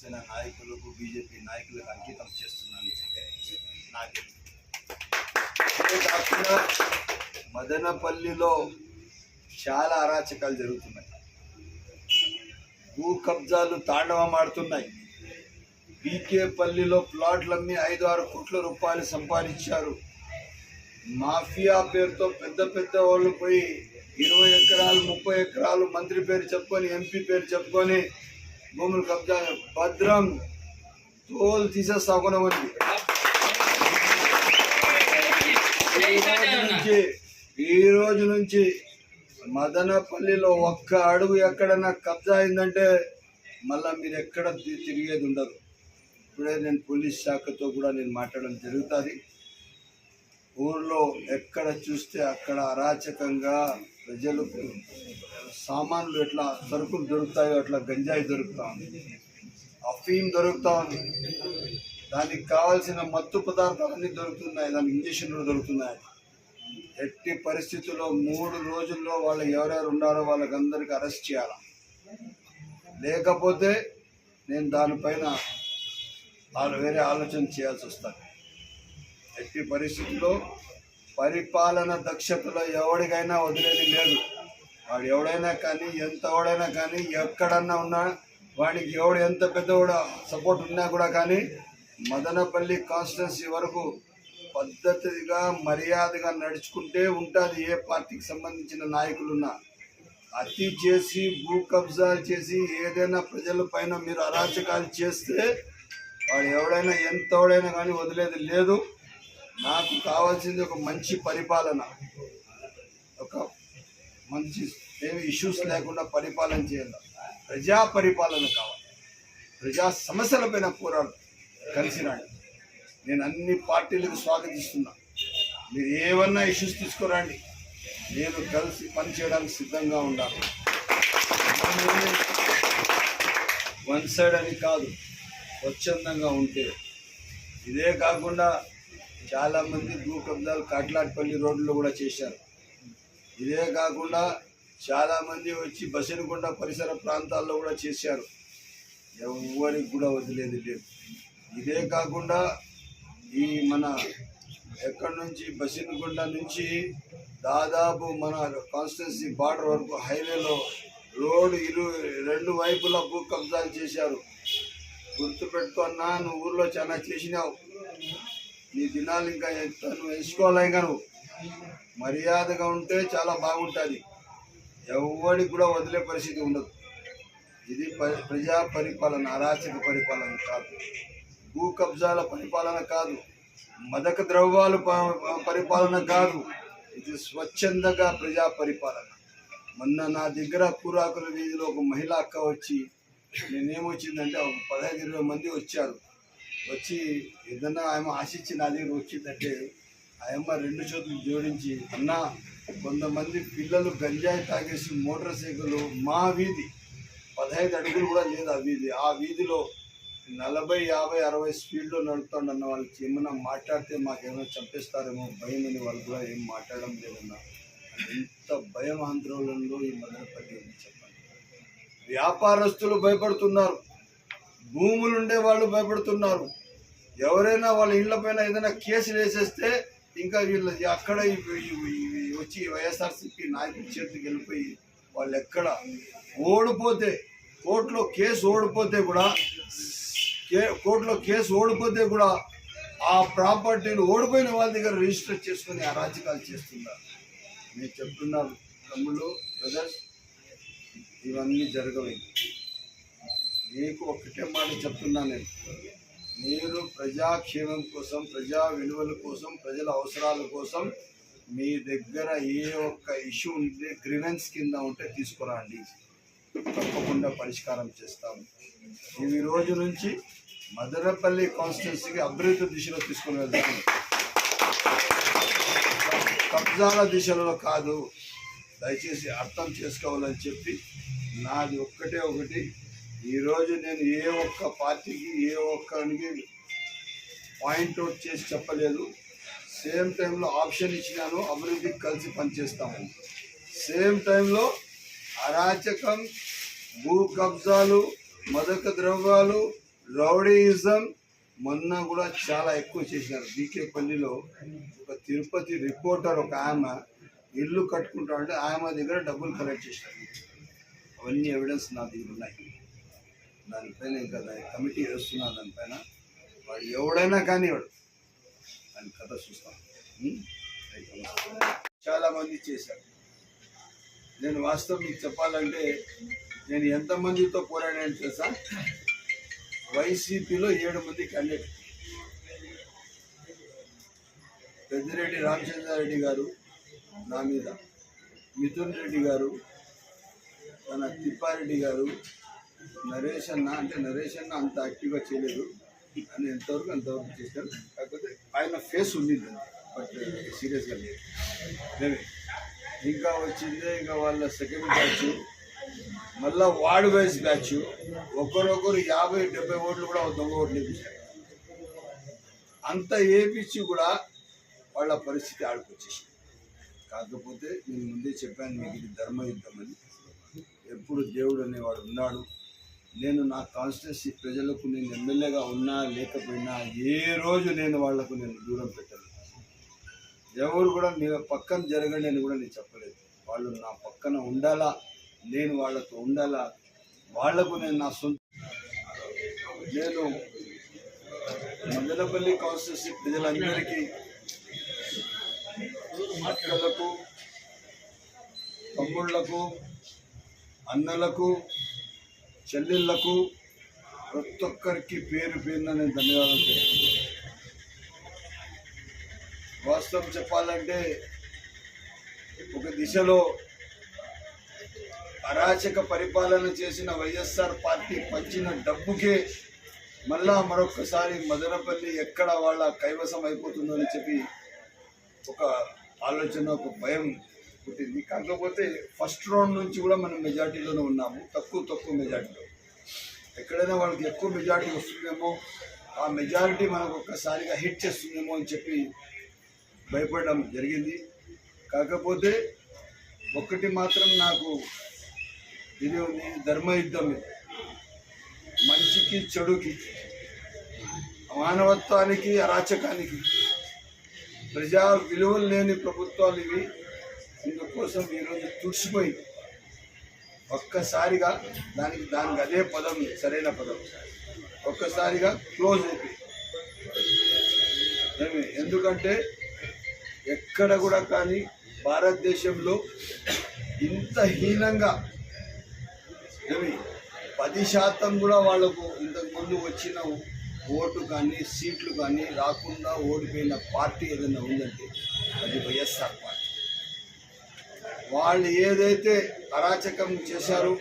జన నాయకులకు బీజేపీ నాయకులకు అంకితం చేస్తున్నాను నాకు. కాకుండా మదనపల్లిలో చాలా అరాచకాలు జరుగుతున్నాయి. భూ కబ్జాలు తాండవమాడుతున్నాయి బీకేపల్లిలో ప్లాట్లు అమ్మి ఐదు ఆరు కోట్ల రూపాయలు సంపాదించారు. మాఫియా పేరుతో పెద్ద పెద్ద వాళ్ళు పోయి ఇరవై ఎకరాలు ముప్పై ఎకరాలు మంత్రి పేరు చెప్పుకొని ఎంపీ పేరు చెప్పుకొని భూములు కబ్జా భద్రం తోలు తీసేస్తా కొనమని ఈ రోజు నుంచి ఈ రోజు నుంచి మదనపల్లిలో ఒక్క అడుగు ఎక్కడన్నా కబ్జా అయిందంటే మళ్ళా మీరు ఎక్కడ తిరిగేది ఉండదు. ఇప్పుడే నేను పోలీస్ శాఖతో కూడా నేను మాట్లాడడం జరుగుతుంది. ఊర్లో ఎక్కడ చూస్తే అక్కడ అరాచకంగా ప్రజలకు సామాన్లు ఎట్లా సరుకులు దొరుకుతాయో అట్లా గంజాయి దొరుకుతా ఉంది. అఫీమ్ దొరుకుతా ఉంది. దానికి కావాల్సిన మత్తు పదార్థాలన్నీ దొరుకుతున్నాయి. దానికి ఇంజక్షన్లు దొరుకుతున్నాయి. ఎట్టి పరిస్థితుల్లో మూడు రోజుల్లో వాళ్ళు ఎవరెవరు ఉన్నారో వాళ్ళకందరికీ అరెస్ట్ చేయాలి? లేకపోతే నేను దానిపైన వాళ్ళు వేరే ఆలోచన చేయాల్సి వస్తుంది. ఎట్టి పరిస్థితుల్లో పరిపాలన దక్షతలో ఎవడికైనా వదిలేది లేదు. వాడు ఎవడైనా కానీ ఎంత ఎవడైనా కానీ ఎక్కడన్నా ఉన్నా వాడికి ఎవడు ఎంత పెద్దవాడు సపోర్ట్ ఉన్నా కూడా కానీ మదనపల్లి కాన్స్టిట్యున్సీ వరకు పద్ధతిగా మర్యాదగా నడుచుకుంటే ఉంటుంది ఏ పార్టీకి సంబంధించిన నాయకులున్నా. అతి చేసి భూ కబ్జాలు చేసి ఏదైనా ప్రజల పైన మీరు అరాచకాలు చేస్తే వాడు ఎవడైనా ఎంతోడైనా కానీ వదిలేది లేదు. నాకు కావాల్సింది ఒక మంచి పరిపాలన ఒక మంచి ఏమి ఇష్యూస్ లేకుండా పరిపాలన చేయాలి. ప్రజా పరిపాలన కావాలి. ప్రజా సమస్యలపైన పోరాడు కలిసి రండి. నేను అన్ని పార్టీలకు స్వాగతిస్తున్నా. మీరు ఏమన్నా ఇష్యూస్ తీసుకురండి. నేను కలిసి పనిచేయడానికి సిద్ధంగా ఉండాలి. వన్ సైడ్ అని కాదు స్వచ్ఛందంగా ఉంటే. ఇదే కాకుండా చాలామంది భూకబ్దాలు కాట్లాట్పల్లి రోడ్లో కూడా చేశారు. ఇదే కాకుండా చాలామంది వచ్చి బసినకొండ పరిసర ప్రాంతాల్లో కూడా చేశారు. ఎవరికి కూడా వదిలేదు లేదు. ఇదే కాకుండా ఈ మన ఎక్కడి నుంచి బసినకొండ నుంచి దాదాపు మన కాన్స్టిట్యున్సీ బార్డర్ వరకు హైవేలో రోడ్డు ఇరు రెండు వైపులా భూ కబ్జాలు చేశారు గుర్తుపెట్టుకున్నా నువ్వు ఊర్లో చాలా చేసినావు. నీ దినాలు ఇంకా ఎంత నువ్వు ఇంకా నువ్వు మర్యాదగా ఉంటే చాలా బాగుంటుంది. ఎవరికి కూడా వదిలే పరిస్థితి ఉండదు. ఇది ప్రజా పరిపాలన అరాచక పరిపాలన కాదు. భూ కబ్జాల పరిపాలన కాదు. మదక ద్రవ్యాలు పరిపాలన కాదు. ఇది స్వచ్ఛందంగా ప్రజా పరిపాలన. మొన్న నా దగ్గర కూరాకుల వీధిలో ఒక మహిళ అక్క వచ్చి నేనేమొచ్చిందంటే ఒక పదహైదు ఇరవై మంది వచ్చారు. వచ్చి ఏదన్నా ఆమె ఆశించి నా దగ్గర వచ్చిందంటే ఆయమ్మ రెండు చేతులు జోడించి అన్న కొంతమంది పిల్లలు గంజాయి తాగేసి మోటార్ సైకిల్ మా వీధి పదహైదు అడుగులు కూడా లేదు ఆ వీధి. ఆ వీధిలో నలభై యాభై అరవై స్పీడ్లో నడుపుతాడన్న వాళ్ళకి ఏమైనా మాట్లాడితే మాకేమైనా చంపేస్తారేమో భయం అని వాళ్ళు కూడా ఏం మాట్లాడడం లేదన్న. ఎంత భయం ఆందోళనలో ఈ మదనపల్లి ఉంది చెప్పండి. వ్యాపారస్తులు భయపడుతున్నారు. భూములు ఉండే వాళ్ళు భయపడుతున్నారు. ఎవరైనా వాళ్ళ ఇళ్ళపైన ఏదైనా కేసులు వేసేస్తే ఇంకా వీళ్ళు అక్కడ ఇవి- వచ్చి వైఎస్ఆర్సీపీ నాయకుల చేతికి వెళ్ళిపోయి వాళ్ళు ఎక్కడ ఓడిపోతే కోర్టులో కేసు ఓడిపోతే కూడా కే కోర్టులో కేసు ఓడిపోతే కూడా ఆ ప్రాపర్టీని ఓడిపోయిన వాళ్ళ దగ్గర రిజిస్టర్ చేసుకుని అరాచకాలు చేస్తున్నారు. నేను చెప్తున్నాను తమ్ముళ్ళు బ్రదర్స్ ఇవన్నీ జరగవు మీకు ఒకటే మాట చెప్తున్నా నేను. మీరు ప్రజాక్షేమం కోసం ప్రజా విలువల కోసం ప్రజల అవసరాల కోసం మీ దగ్గర ఏ ఒక్క ఇష్యూ ఉంటే గ్రివెన్స్ కింద ఉంటే తీసుకురండి. తప్పకుండా పరిష్కారం చేస్తాము. ఇవి రోజు నుంచి మదనపల్లి కాన్స్టిట్యున్సీకి అభివృద్ధి దిశలో తీసుకుని వెళ్తాము. కబ్జాల దిశలో కాదు దయచేసి అర్థం చేసుకోవాలని చెప్పి నాది ఒక్కటే ఒకటి. ఈరోజు నేను ఏ ఒక్క పార్టీకి ఏ ఒక్కరికి పాయింట్ అవుట్ చేసి చెప్పలేదు. సేమ్ టైంలో ఆప్షన్ ఇచ్చినాను అభివృద్ధికి కలిసి పనిచేస్తాము సేమ్ టైంలో అరాచకం భూ కబ్జాలు మదక ద్రవ్యాలు రౌడీయిజం మొన్న కూడా చాలా ఎక్కువ చేసినారు బీకేపల్లిలో ఒక తిరుపతి రిపోర్టర్ ఒక ఆమె ఇల్లు కట్టుకుంటా అంటే ఆమె దగ్గర డబ్బులు కలెక్ట్ చేసినారు అవన్నీ ఎవిడెన్స్ నా దగ్గర ఉన్నాయి. దానిపైన ఇంకా దాని కమిటీ వేస్తున్నా దానిపైన వాడు ఎవడైనా కానీ వాడు దాని కథ చూస్తాం. చాలామంది చేశారు. నేను వాస్తవం మీకు చెప్పాలంటే నేను ఎంతమందితో పోరాడాను తెలుసా? వైసీపీలో ఏడు మంది క్యాండిడేట్ పెద్దిరెడ్డి రామచంద్రారెడ్డి గారు నా మీద మిథున్ రెడ్డి గారు మన తిప్పారెడ్డి గారు నరేష్ అన్న అంటే నరేష్ అన్న అంత యాక్టివ్గా చేయలేదు. అని ఎంతవరకు అంతవరకు చేశారు. కాకపోతే ఆయన ఫేస్ ఉండింది. బట్ సీరియస్గా uh, లేదు. ఇంకా వచ్చింది ఇంకా వాళ్ళ సెకండ్ బ్యాచ్ మళ్ళా వార్డ్ వైజ్ బ్యాచ్ ఒకరొకరు యాభై డెబ్బై ఓట్లు కూడా ఒక దొంగ ఓట్లు వేపించారు. అంత వేపించి కూడా వాళ్ళ పరిస్థితి ఆడుకొచ్చేసింది. కాకపోతే నేను ముందే చెప్పాను మీకు ఇది ధర్మయుద్ధం అని. ఎప్పుడు దేవుడు అనేవాడు ఉన్నాడు. నేను నా కాన్స్టిట్యూన్సీ ప్రజలకు నేను ఎమ్మెల్యేగా ఉన్నా లేకపోయినా ఏ రోజు నేను వాళ్ళకు నేను దూరం పెట్టను. ఎవరు కూడా నేను పక్కన జరగండి అని కూడా నేను చెప్పలేదు. వాళ్ళు నా పక్కన ఉండాలా? నేను వాళ్ళతో ఉండాలా? వాళ్ళకు నేను నా సొంత నేను మందలపల్లి కాన్స్టిట్యూన్సీ ప్రజలందరికీ అక్కలకు తమ్ముళ్ళకు అన్నలకు చెల్లెళ్ళకు ప్రతి ఒక్కరికి పేరు పేరున నేను ధన్యవాదాలు వాస్తవం చెప్పాలంటే ఒక దిశలో అరాచక పరిపాలన చేసిన వైఎస్ఆర్ పార్టీ పంచిన డబ్బుకే మళ్ళా మరొకసారి మదనపల్లి ఎక్కడ వాళ్ళ కైవసం అయిపోతుందో అని చెప్పి ఒక ఆలోచన ఒక భయం పుట్టింది కాకపోతే ఫస్ట్ రౌండ్ నుంచి కూడా మనం మెజార్టీలోనే ఉన్నాము. తక్కువ తక్కువ మెజార్టీలో. ఎక్కడైనా వాళ్ళకి ఎక్కువ మెజార్టీ వస్తుందేమో ఆ మెజారిటీ మనకు ఒక్కసారిగా హిట్ చేస్తుందేమో అని చెప్పి భయపడడం జరిగింది. కాకపోతే ఒక్కటి మాత్రం నాకు ఇది ఉంది ధర్మయుద్ధం ఇది. మంచికి చెడుకి మానవత్వానికి అరాచకానికి ప్రజా విలువలు లేని ప్రభుత్వాలు ఇవి. ఇందుకోసం ఈరోజు తుడిచిపోయి ఒక్కసారిగా దానికి దానికి అదే పదం సరైన పదం. ఒక్కసారిగా క్లోజ్ అయిపోయి. ఎందుకంటే ఎక్కడ కూడా కానీ భారతదేశంలో ఇంత హీనంగా ఏమి? పది శాతం కూడా వాళ్ళకు ఇంతకుముందు వచ్చిన ఓటు కానీ సీట్లు కానీ రాకుండా ఓడిపోయిన పార్టీ ఏదైనా ఉందంటే అది వైఎస్ఆర్ పార్టీ. వాళ్ళు ఏదైతే అరాచకం చేశారో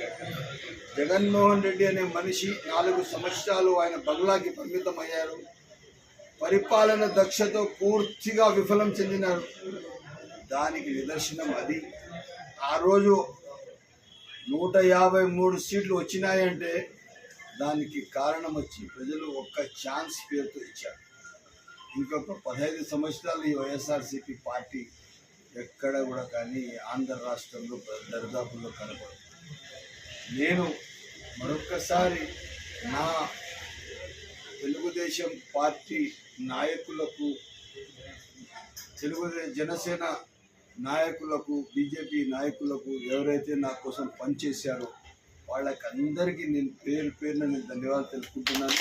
జగన్మోహన్ రెడ్డి అనే మనిషి నాలుగు సంవత్సరాలు ఆయన బంగ్లాకి పరిమితం అయ్యారు పరిపాలన దక్షతో పూర్తిగా విఫలం చెందినారు. దానికి నిదర్శనం అది. ఆ రోజు నూట యాభై మూడు సీట్లు వచ్చినాయంటే దానికి కారణం వచ్చి ప్రజలు ఒక్క ఛాన్స్ పేరుతో ఇచ్చారు. ఇంకొక పదహైదు సంవత్సరాలు ఈ వైఎస్ఆర్సీపీ పార్టీ ఎక్కడ కూడా కానీ ఆంధ్ర రాష్ట్రంలో దరిదాపుల్లో కనపడదు. నేను మరొక్కసారి నా తెలుగుదేశం పార్టీ నాయకులకు తెలుగుదే జనసేన నాయకులకు బీజేపీ నాయకులకు ఎవరైతే నా కోసం పనిచేశారో వాళ్ళకి అందరికీ నేను పేరు పేరున నేను ధన్యవాదాలు తెలుపుకుంటున్నాను.